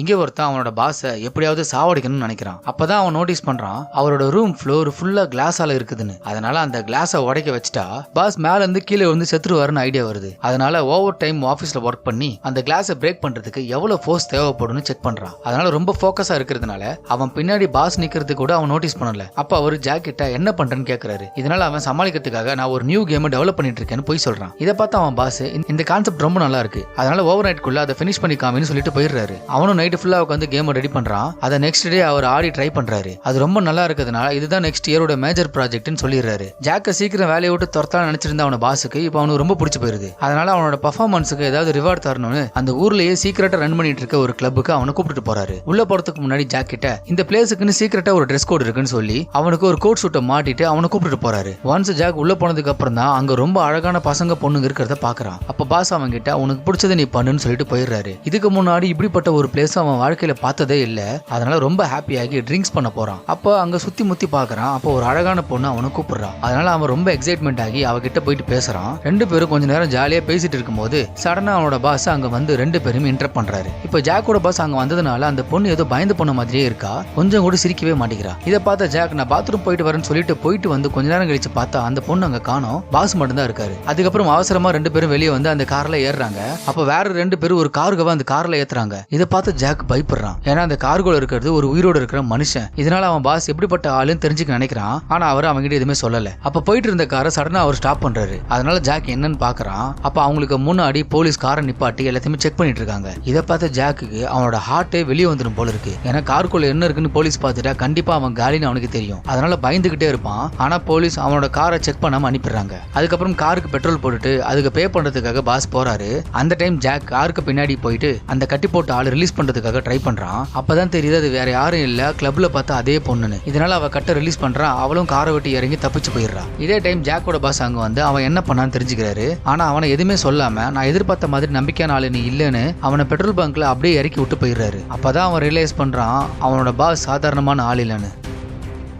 இங்க ஒருத்தன் அவனோட பாஸை எப்படியாவது சாவடிக்கணும்னு நினைக்கிறான். அப்பதான் அவன் நோட்டீஸ் பண்றான் அவரோட ரூம் ஃப்ளோர் ஃபுல்லா கிளாஸால இருக்குதுன்னு. அதனால அந்த கிளாஸை உடைக்க வச்சுட்டா பாஸ் மேல இருந்து கீழே வந்து செத்துருவாருன்னு ஐடியா வருது. அதனால ஓவர் டைம் ஆஃபீஸ்ல ஒர்க் பண்ணி அந்த கிளாஸை பிரேக் பண்றதுக்கு எவ்வளவு ஃபோர்ஸ் தேவைப்படும்னு செக் பண்றான். அதனால ரொம்ப ஃபோக்கஸா இருக்கிறதுனால அவன் பின்னாடி பாஸ் நிக்கிறது கூட அவன் நோட்டீஸ் பண்ணல. அப்ப அவர் ஜாக்கெட்டா என்ன பண்றேன்னு கேக்குறாரு. இதனால அவன் சமாளிக்கிறதுக்காக நான் ஒரு நியூ கேம் டெவலப் பண்ணிட்டு இருக்கேன்னு போய் சொல்றான். இதை பார்த்து அவன் பாஸ் இந்த கான்செப்ட் ரொம்ப நல்லா இருக்கு. அதனால ஓவர் நைட்குள்ள அதை ஃபினிஷ் பண்ணி சொல்லிட்டு போயிடுறாரு. அவனும் நைட்டு ஃபுல்லா உட்காந்து கேம் ரெடி பண்றான். அதை நெக்ஸ்ட் டே அவர் ஆடி ட்ரை பண்றாரு. அது ரொம்ப நல்லா இருக்கிறதுனால இதுதான் நெக்ஸ்ட் இயரோட மேஜர் ப்ராஜெக்ட்னு சொல்லிடுறாரு. ஜாக்கை சீக்கிரம் வேலையை விட்டு துரத்தலாம் நினச்சிருந்த அவன பாஸுக்கு இப்போ அவனுக்கு ரொம்ப பிடிச்சி போயிருது. அதனால அவனோட பர்ஃபார்மன்ஸுக்கு ஏதாவது ரிவார்ட் தரணும்னு அந்த ஊர்லயே சீக்கிரட்டா ரன் பண்ணிட்டு இருக்க ஒரு கிளப்புக்கு அவனை கூப்பிட்டு போறாரு. உள்ள போறதுக்கு முன்னாடி ஜாக்கிட்ட இந்த பிளேஸுக்குன்னு சீக்கிரட்டா ஒரு ட்ரெஸ் கோட் இருக்குன்னு சொல்லி அவனுக்கு ஒரு கோட் சூட்டை மாட்டிட்டு அவனை கூப்பிட்டு போறாரு. ஒன்ஸ் ஜாக் உள்ள போனதுக்கு அப்புறம் தான் அங்க ரொம்ப அழகான பசங்க பொண்ணுங்க இருக்கிறத பாக்குறான். அப்ப பாஸ் அவன் கிட்ட உனக்கு பிடிச்சதை நீ பண்ணுன்னு சொல்லிட்டு போயிடுறாரு. இதுக்கு முன்னாடி இப்படிப்பட்ட ஒரு பிளேஸ் அவன் வாழ்க்கையில பார்த்ததே இல்ல. அதனால ரொம்ப ஹாப்பியாகி ட்ரிங்க்ஸ் பண்ண போறான். அப்போ அங்க சுத்தி முத்தி பாக்குறான். அப்போ ஒரு அழகான பொண்ணு அவனை கூப்பிடுறான். அதனால அவன் ரொம்ப எக்ஸைட்மெண்ட் ஆகி அவகிட்ட போயிட்டு பேசுறான். ரெண்டு பேரும் கொஞ்ச நேரம் ஜாலியா பேசிட்டு இருக்கும்போது சடனா அவனோட பாஸ் அங்க வந்து ரெண்டு பேரும் இன்டர் பண்றாரு. இப்போ ஜாக்கோட பாஸ் அங்க வந்ததுனால அந்த பொண்ணு ஏதோ பயந்து போன மாதிரியே இருக்கா? கொஞ்சம் கூட சிரிக்கவே மாட்டேங்கிறா. இதை பார்த்த ஜாக் நான் பாத்ரூம் போயிட்டு வரேன்னு சொல்லிட்டு போயிட்டு வந்து கொஞ்ச நேரம் கழிச்சு பார்த்தா அந்த பொண்ணு அங்க காணும். பாஸ் மட்டும் தான் இருக்காரு. அதுக்கப்புறம் அவசரமா ரெண்டு பேரும் வெளியே வந்து அந்த கார்ல ஏறுறாங்க. அப்ப வேற ரெண்டு பேரும் ஒரு கார்கவை அந்த கார்ல ஏத்துறாங்க. இதை பார்த்து ஜாக் பயப்படுறான். ஏன்னா அந்த கார்கோல இருக்கிறது ஒரு உயிரோட இருக்கிற மனுஷன். இதனால அவன் பாஸ் எப்படிப்பட்ட ஆளுன்னு தெரிஞ்சுக்க நினைக்கிறான். ஆனா அவர் அவங்ககிட்ட எதுவுமே சொல்லல. அப்ப போயிட்டு இருந்த காரை சடனா அவர் ஸ்டாப் பண்றாரு. அதனால ஜாக் என்னன்னு பாக்குறான். அப்ப அவங்களுக்கு முன்னாடி போலீஸ் காரை நிப்பாட்டி எல்லாத்தையுமே செக் பண்ணிட்டு இருக்காங்க. இதை பார்த்த ஜாக்குக்கு அவனோட ஹார்ட்டே வெளியே வந்துடும் போல இருக்கு. ஏன்னா காருக்குள்ள என்ன இருக்குன்னு போலீஸ் பார்த்துட்டா கண்டிப்பா அவன் காலின்னு அவனுக்கு தெரியும். அதனால பயந்துகிட்டே இருப்பான். ஆனா போலீஸ் அவனோட காரை செக் பண்ணாம அனுப்பிடுறாங்க. அதுக்கப்புறம் காருக்கு பெட்ரோல் போட்டுட்டு அதுக்கு பே பண்றதுக்காக பாஸ் போறாரு. அந்த டைம் ஜாக் காருக்கு பின்னாடி போயிட்டு அந்த கட்டி போட்ட ஆள் ரிலீஸ் பண்ற பண்றதுக்காக ட்ரை பண்றான். அப்பதான் தெரியுது அது வேற யாரும் இல்ல கிளப்ல பார்த்தா அதே பொண்ணுன்னு. இதனால அவ கட்ட ரிலீஸ் பண்றான் அவளும் காரை விட்டு இறங்கி தப்பிச்சு போயிடுறான் இதே டைம் ஜாக்கோட பாஸ் அங்க வந்து அவன் என்ன பண்ணான்னு தெரிஞ்சுக்கிறாரு. ஆனா அவனை எதுவுமே சொல்லாம நான் எதிர்பார்த்த மாதிரி நம்பிக்கையான ஆளு நீ இல்லைன்னு அவனை பெட்ரோல் பங்க்ல அப்படியே இறக்கி விட்டு போயிடுறாரு. அப்பதான் அவன் ரியலைஸ் பண்றான் அவனோட பாஸ் சாதாரணமான ஆள் இல்லைன்னு.